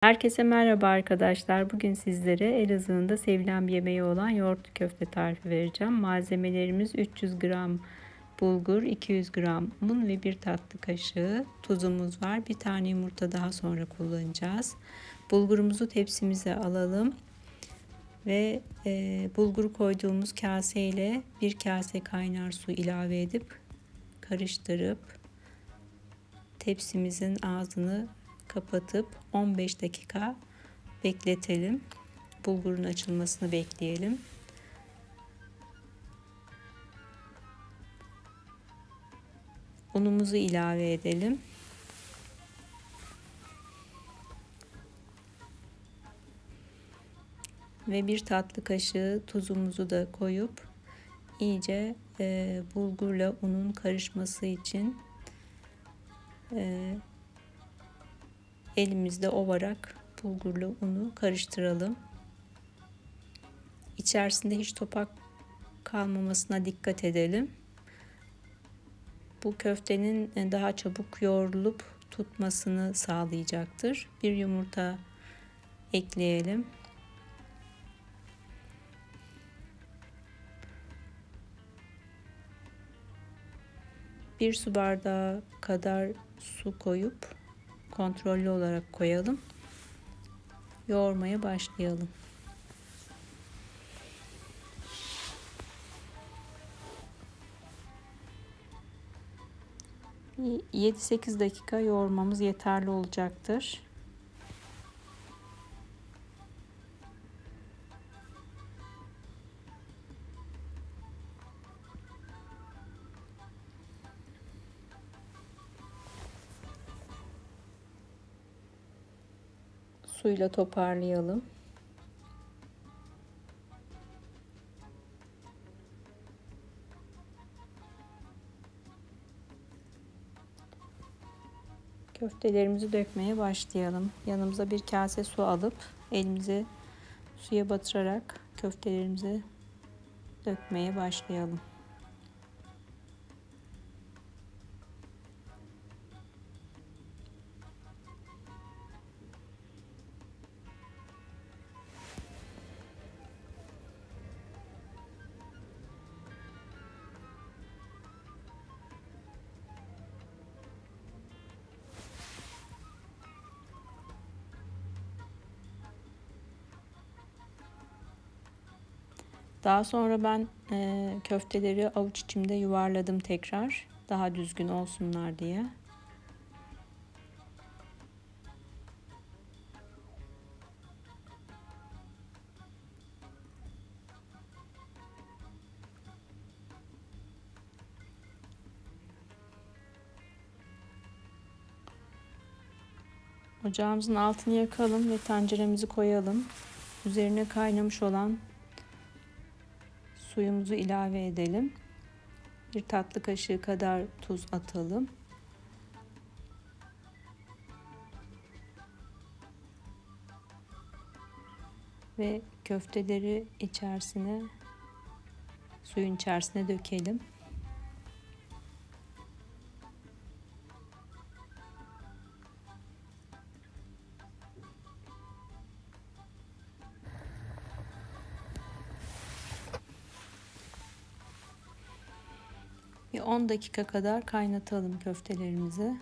Herkese merhaba arkadaşlar. Bugün sizlere Elazığ'ın da sevilen bir yemeği olan yoğurtlu köfte tarifi vereceğim. Malzemelerimiz 300 gram bulgur, 200 gram un ve bir tatlı kaşığı tuzumuz var. Bir tane yumurta daha sonra kullanacağız. Bulgurumuzu tepsimize alalım. Ve e, bulguru koyduğumuz kase ile bir kase kaynar su ilave edip karıştırıp tepsimizin ağzını kapatıp 15 dakika bekletelim. Bulgurun açılmasını bekleyelim. Unumuzu ilave edelim. Ve bir tatlı kaşığı tuzumuzu da koyup iyice e, bulgurla unun karışması için e, elimizde ovarak bulgurlu unu karıştıralım. İçerisinde hiç topak kalmamasına dikkat edelim. Bu köftenin daha çabuk yoğrulup tutmasını sağlayacaktır. Bir yumurta ekleyelim. Bir su bardağı kadar su koyup kontrollü olarak koyalım. Yoğurmaya başlayalım. ...7-8 dakika yoğurmamız yeterli olacaktır. Suyla toparlayalım. Köftelerimizi dökmeye başlayalım. Yanımıza bir kase su alıp elimizi suya batırarak köftelerimizi dökmeye başlayalım. Daha sonra ben e, köfteleri avuç içimde yuvarladım tekrar. Daha düzgün olsunlar diye. Ocağımızın altını yakalım ve tenceremizi koyalım. Üzerine kaynamış olan suyumuzu ilave edelim. Bir tatlı kaşığı kadar tuz atalım. Ve köfteleri içerisine suyun içerisine dökelim. Bir 10 dakika kadar kaynatalım köftelerimizi.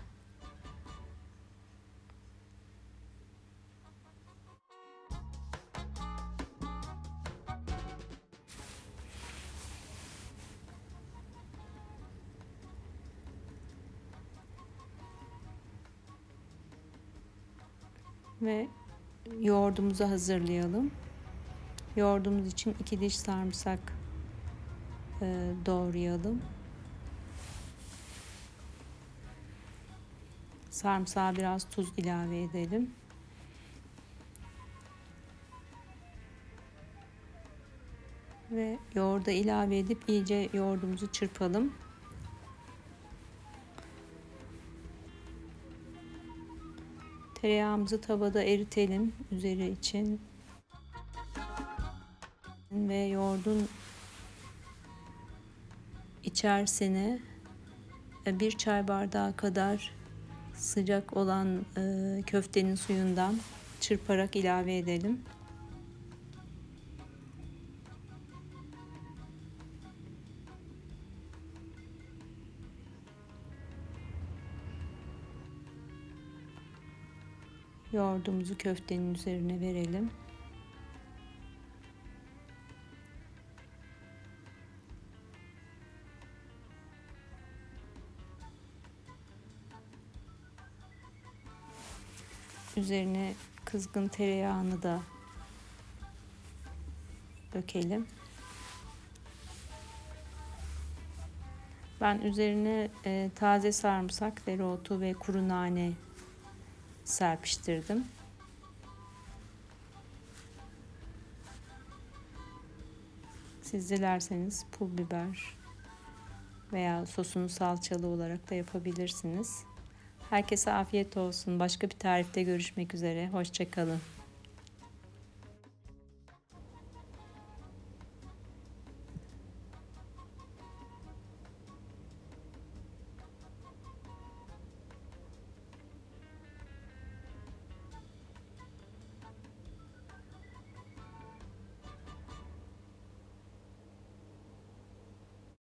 Ve yoğurdumuzu hazırlayalım. Yoğurdumuz için 2 diş sarımsak doğrayalım. Sarımsağa biraz tuz ilave edelim. Ve yoğurda ilave edip iyice yoğurdumuzu çırpalım. Tereyağımızı tavada eritelim üzeri için. Ve yoğurdun içerisine bir çay bardağı kadar sıcak olan e, köftenin suyundan çırparak ilave edelim. Yoğurdumuzu köftenin üzerine verelim. Üzerine kızgın tereyağını da dökelim. Ben üzerine e, taze sarımsak, dereotu ve kuru nane serpiştirdim. Siz dilerseniz pul biber veya sosunu salçalı olarak da yapabilirsiniz. Herkese afiyet olsun. Başka bir tarifte görüşmek üzere. Hoşçakalın.